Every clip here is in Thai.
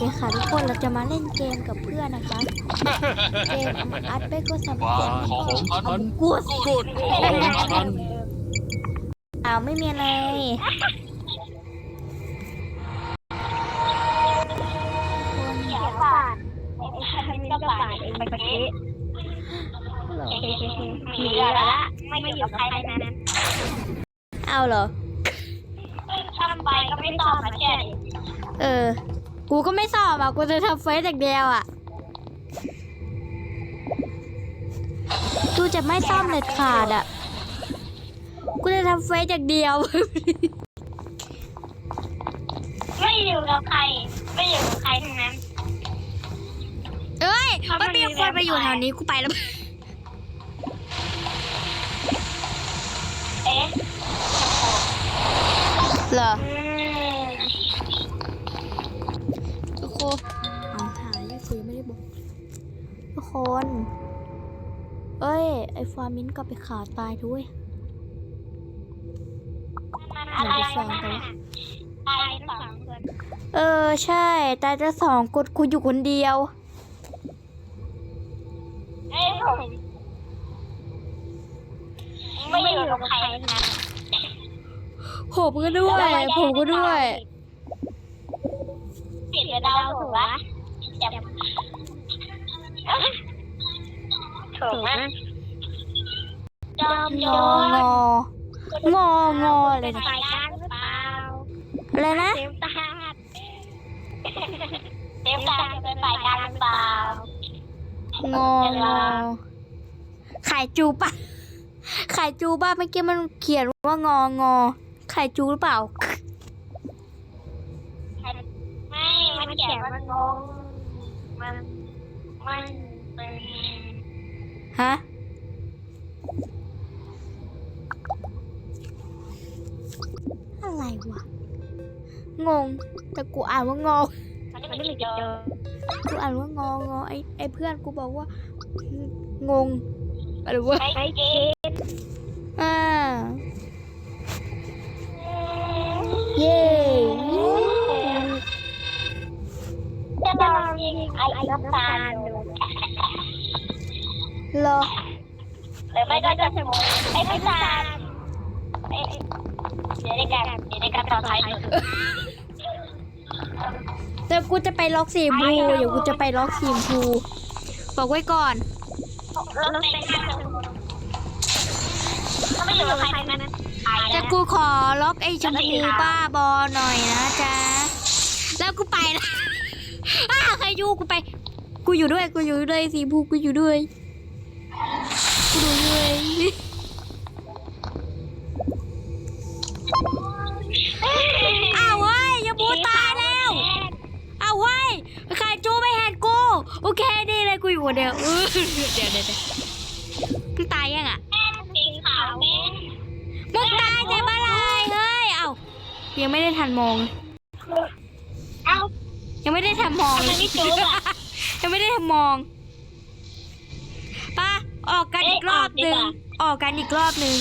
ดีค่ะทุกคนเราจะมาเล่นเกมกับเพื่อนนะคะเกมอัดไปก็สำบ้าเร็จของฉันกลัวกฎของฉันอ้าวไม่มีอะไรเดี๋ยวบาทไอ้พันมินก็บาทเองเมื่อกี้โอเคโอเคมีเหลือละไม่อยู่กับใครนั้นเอาเหรอทำไปก็ไม่ตองมาแค่นเออ กูก็ไม่สอบอะ กูจะทำเฟซอย่างเดียวอะ กูจะไม่ซ่อมเน็ตขาดอะ กูจะทำเฟซอย่างเดียว ไม่อยู่กับใคร ไม่อยู่กับใครทั้งนั้น เอ้ยมันมีคนไปอยู่แถวนี้กูไปแล้ว เอ๊ะเหรอ อืม ทุก คนเอาหายยังคุยไม่ได้บอก ทุกคน เอ้ย ไอ้ฟามินก็ไปขาตายด้วยอะไรนะตายทั้งสองคนเออ ใช่ ตายจะสองกดกูอยู่คนเดียวเอ้ยผมไม่อยู่กับใครทั้งนั้นผมก็ด้วย ผมก็ด้วย ผิดหรือเดาถูกวะจับถูกนะจอมงโจอรงององออะไรเป็นนะฝ่ายกลางหรือเปล่าอะไรนะเต็มตาเต็มตาเป็นฝ่ายกลางหรือเปล่างองอไข่จูปะไข่จูป่ะเมื่อกี้มันเขียนว่างองอไข่จูหรือเปล่า เขียนมันงงมันมันเป็นฮะอะไรวะ งง แต่กูอ่านว่างอมันไม่มีเจอกูอ่านว่างองอไอไอเพื่อนกูบอกว่า งงอะไรวะใช้เกมอ่า น้ำตาลดูเหรอหรือไม่ก็จะสมมติไอ้น้ำตาลไอ้เดี๋ยวในการเดี๋ยวในการต่อท้ายแต่กูจะไปล็อกสีชมพูเดี๋ยวกูจะไปล็อกสีชมพูบอกไว้ก่อน รถเป็นถ้าไม่อยู่กับใครทั้งนั้นตายแต่แล้วกูขอล็อกไอ้ชมพูบ้าบอหน่อยนะจ๊ะแล้วกูไปนะอ้าใครอ ยู่กูไป กูอยู่ด้วย กูอยู่ด้วยสีชมพูกูอยู่ด้วย กูอยู่ด้วยอ้าวเว้ยยาบูตายแล้วอ้าวเว้ยใครจูไม่เห็นกู โอเคดีเลยกูอยู่คนเดียวเออเดี๋ยวเดี๋ยวเดี๋ยวมึงตายยังอะสีขาวแม่มึงตายแต่เมื่อไหรเฮ้ย เอ้ายังไม่ได้ทันมองเอ้า ยังไม่ได้ทันมองทำไมไม่จูบอะยังไม่ได้ทันมองไป้าออกกันอีกรอบหนึ่งเอ๊ะออกดีกว่าออกกันอีกรอบหนึ่ง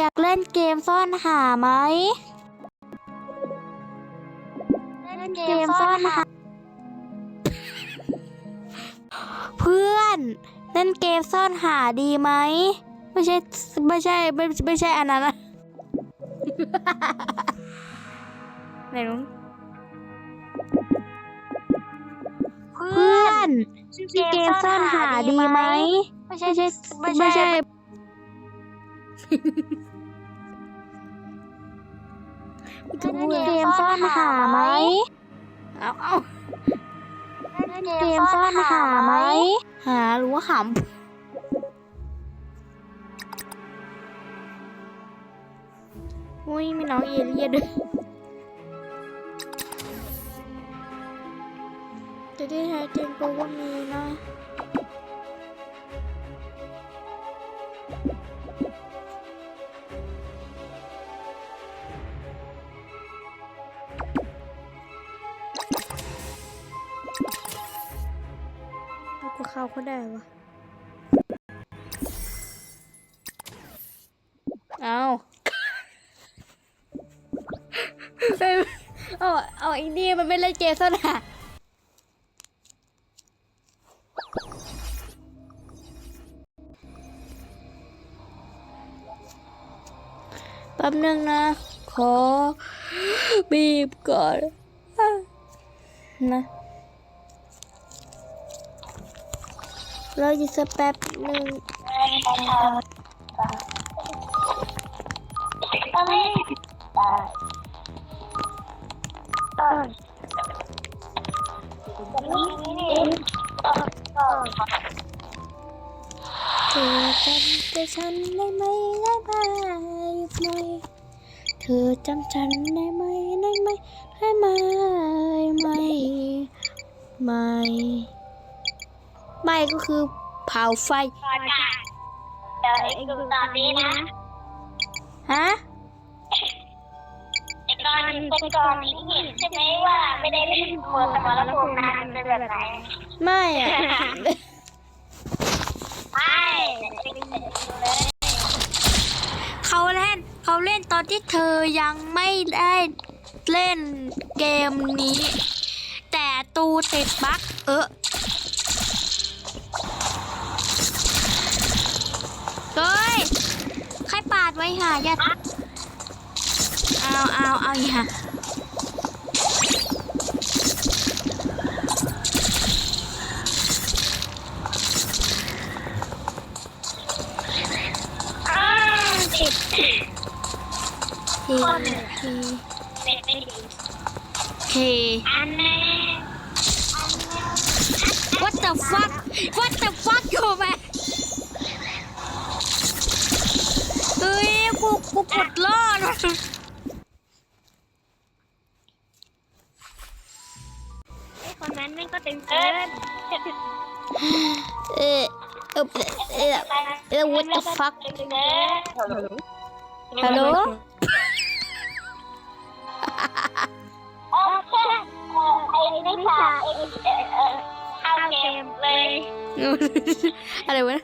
อยากเล่นเกมซ่อนหาไหม เล่นเกมซ่อนหา เพื่อน เล่นเกมซ่อนหาดีไหม ไม่ใช่ ไม่ใช่ ไม่ไม่ใช่อันนั้นนะไหนนุ้งเพื่อนเกมซ่อนหาดีไหม ไม่ใช่ ไม่ใช่กู จะพูดเกมซ่อนหาไหมเอาเอาเกมซ่อนหาไหม หาหรือว่าหำอุ้ยมีน้องเอเลียด้วยจะได้แท้จริงก็ว่ามีนะ เข้าเขาได้วะ เอาเอาเอาไอ้นี่มันไม่เล่นเกมซะนะแป๊บนึงนะ ขอบีบก่อนนะ เราจะสักแป๊บหนึ่งเธอจำแต่ฉันได้ไหมได้ไหมไหมเธอจำฉันได้ไหมได้ไหมได้ไหมไม่ไม่ ไม่ก็คือเผาไฟเดี๋ยวไอ้กูตอนนี้นะฮะไอ้ตอนเป็นตอนนี้เห็นใช่ไหมว่าไม่ได้เล่นมวยสมรภูมินานเป็นแบบไหนไม่อะใช่เลยเขาเล่นเขาเล่นตอนที่เธอยังไม่ได้เล่นเกมนี้ แต่ตูติดบั๊กเออ เฮ้ย ใครปาดไว้หายัดเอาเอาเอาอย่าอ้าวติดทีทีเน็ตไม่ดีทีอันแน่ what the fuck what the fuck อยู่ไหม เฮ้ยกูกูกดล่อดว่ะไอ้คนนั้นแม่งก็ตึงเกินเออเออเออเออ what the fuck ตึงเกินฮัลโหลโอ้แค่ไอ้นิชาไอ้เอ่อเข้าเกมเลย อะไรวะ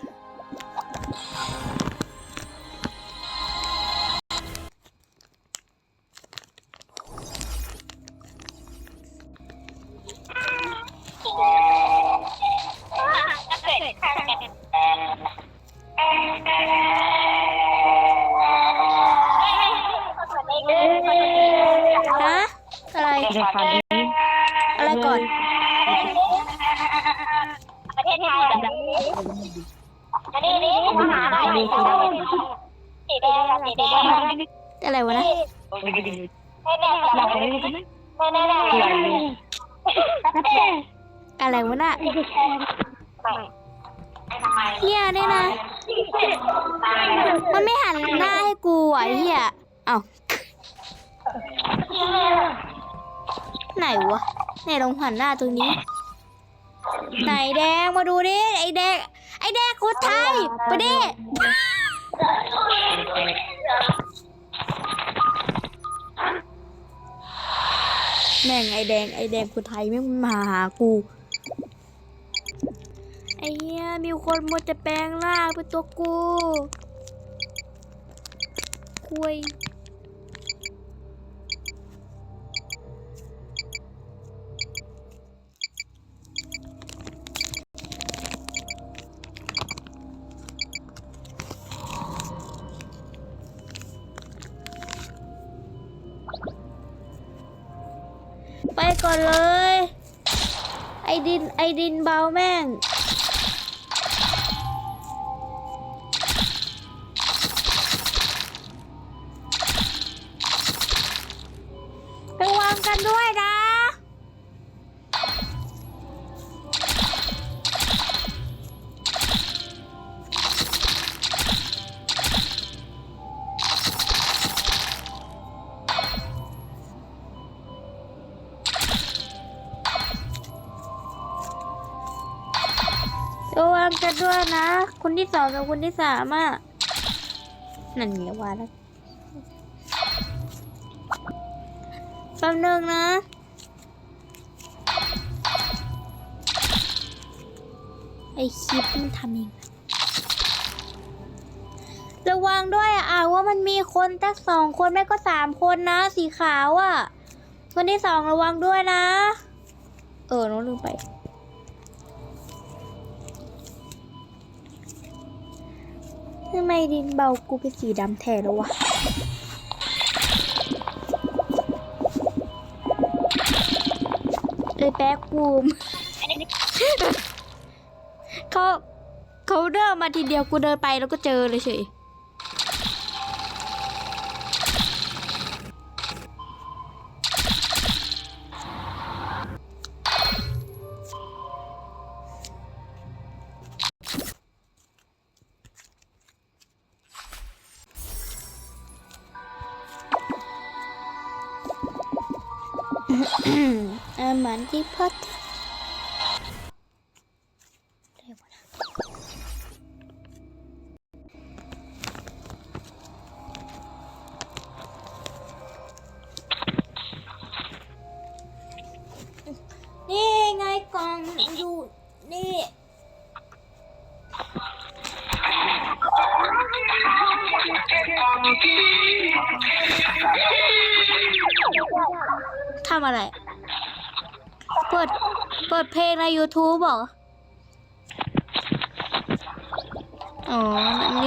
อันนี้นี่มาหาลัยสีแดงสีแดงอะไรวะนะไม่แน่หรอกไม่แน่หรอกอะไรวะน่ะเฮียเนี่ยนะ มันไม่หันหน้าให้กูอะไอ้เฮียเอ้าไหนวะไหนลองหันหน้าตรงนี้ ไหนแดงมาดูดิไอแดง อแดงคนไทยไปดิแม่งไอแดงไอแดงคนไทยแม่งมาหากูไอเหี้ยมีคนมัวจะแปลงร่างเป็นตัวกูคุย ก่อนเลย ไอดินไอดินเบาแม่ง ด้วยนะ คนที่สองกับคนที่สามอะ นั่นไงว่าแล้วแป๊บนึงนะไอคลิปมันทำเองระวังด้วยอะอ่าว่ามันมีคนตั้งสองคนไม่ก็สามคนนะ สีขาวอะ คนที่สองระวังด้วยนะ เออน้องลืมไป ทำไมดินเบากูเป็นสีดำแทนแล้ววะเลยแป๊กบูมเขาเขาเดินมาทีเดียวกูเดินไปแล้วก็เจอเลยเฉย อามันที่พัดำอะไร เปิด เปิดเพลงใน YouTube บอกอ๋อนั่นไง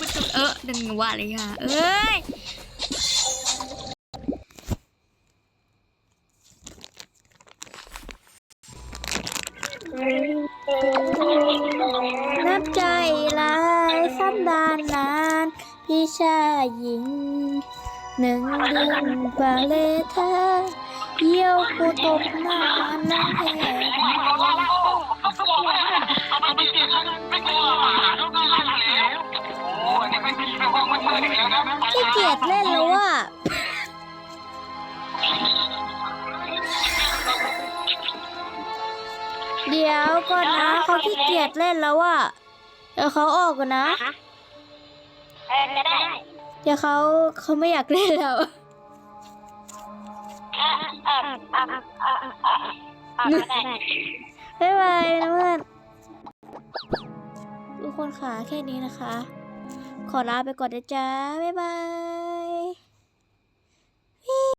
มันจะเออนั่นกูว่าเลยค่ะ เอ้ยนับใจลายสันดานนาน พี่ชายหญิง หนึ่งดินบาเลทาเยี่ยวกูตบหน้าน้ำแห้ง ขี้เกียจเล่นแล้วอะเดี๋ยวก่อนนะเขาขี้เกียจเล่นแล้วอะเดี๋ยวเขาออกก่อนนะเออก็ได้เดี๋ยวเขาเขาไม่อยากเล่นแล้วอะอะอะอะอะอะอะก็ได้บ๊ายบายนะเพื่อนทุกคนค่ะแค่นี้นะคะ ขอลาไปก่อนนะจ๊ะ บ๊ายบาย